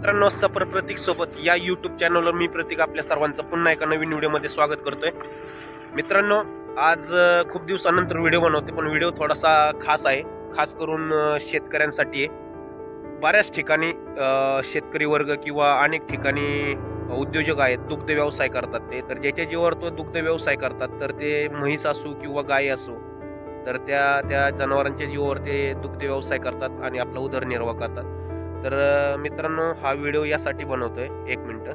मित्रांनो सफर प्रतीक सोबत या यूट्यूब चॅनलवर मी प्रतीक आपल्या सर्वांचं पुन्हा एका नवीन व्हिडिओमध्ये स्वागत करतोय. मित्रांनो आज खूप दिवसानंतर व्हिडिओ बनवते पण व्हिडिओ थोडासा खास आहे. खास करून शेतकऱ्यांसाठी आहे. बऱ्याच ठिकाणी शेतकरी वर्ग किंवा अनेक ठिकाणी उद्योजक आहेत दुग्ध व्यवसाय करतात ते. तर ज्याच्या जीवावर तो दुग्ध व्यवसाय करतात तर ते म्हैस असू किंवा गाय असो तर त्या त्या जनावरांच्या जीवावर ते दुग्ध व्यवसाय करतात आणि आपला उदरनिर्वाह करतात. तर मित्रांनो हा व्हिडिओ यासाठी बनवतोय. एक मिनटं.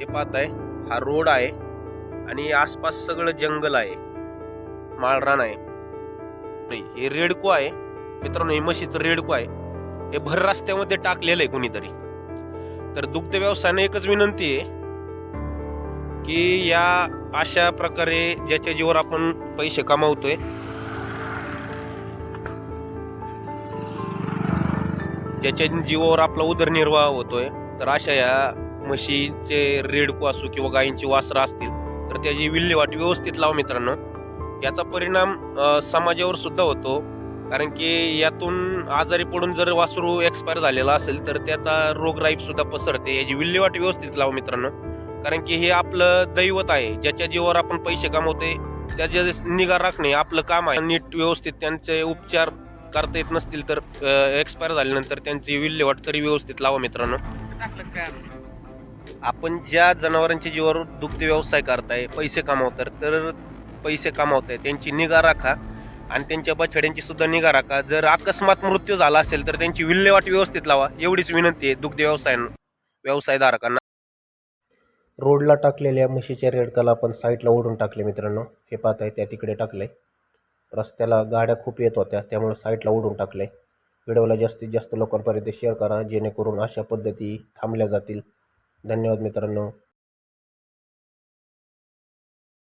हे पाहत आहे हा रोड आहे आणि आसपास सगळं जंगल आहे. माळरान आहे. नाही हे रेडको आहे. मित्रांनो हे म्हशीचं रेडको आहे. हे भर रस्त्यामध्ये टाकलेलं आहे कुणीतरी. तर दुग्ध व्यवसायाने एकच विनंती आहे की या अशा प्रकारे ज्याच्या जीवर आपण पैसे कमावतोय ज्याच्या जीवावर आपला उदरनिर्वाह होतोय तर अशा या म्हशीचे रेडकू असो किंवा गायींची वासरं असतील तर त्याची विल्हेवाट व्यवस्थित लावा मित्रांनो. याचा परिणाम समाजावर सुद्धा होतो. कारण की यातून आजारी पडून जर वासरू एक्सपायर झालेला असेल तर त्याचा रोगराईप सुद्धा पसरते. याची विल्हेवाट व्यवस्थित लावा मित्रांनो. कारण की हे आपलं दैवत आहे. ज्याच्या जीवावर आपण पैसे कमवते त्याच्या निगा राखणे आपलं काम आहे. नीट व्यवस्थित त्यांचे उपचार करता येत नसतील तर एक्सपायर झाल्यानंतर त्यांची विल्हेवाट तरी व्यवस्थित लावा मित्रांनो. आपण ज्या जनावरांच्या जीवावर दुग्ध व्यवसाय करताय पैसे कमावतात तर पैसे कमावताय त्यांची निगा राखा आणि त्यांच्या बछड्यांची सुद्धा निगा राखा. जर अकस्मात मृत्यू झाला असेल तर त्यांची विल्हेवाट व्यवस्थित लावा. एवढीच विनंती आहे दुग्ध व्यवसाय व्यवसायधारकांना. रोडला टाकलेल्या म्हशीच्या रेडकाला आपण साईडला ओढून टाकले मित्रांनो. हे पाहताय त्या तिकडे टाकले रस्त्याला गाड्या खूप येत होत्या त्यामुळे साईडला ओढून टाकले. व्हिडिओला जास्तीत जास्त लोकांपर्यंत शेअर करा जेणेकरून अशा पद्धती थांबल्या जातील. धन्यवाद मित्रांनो.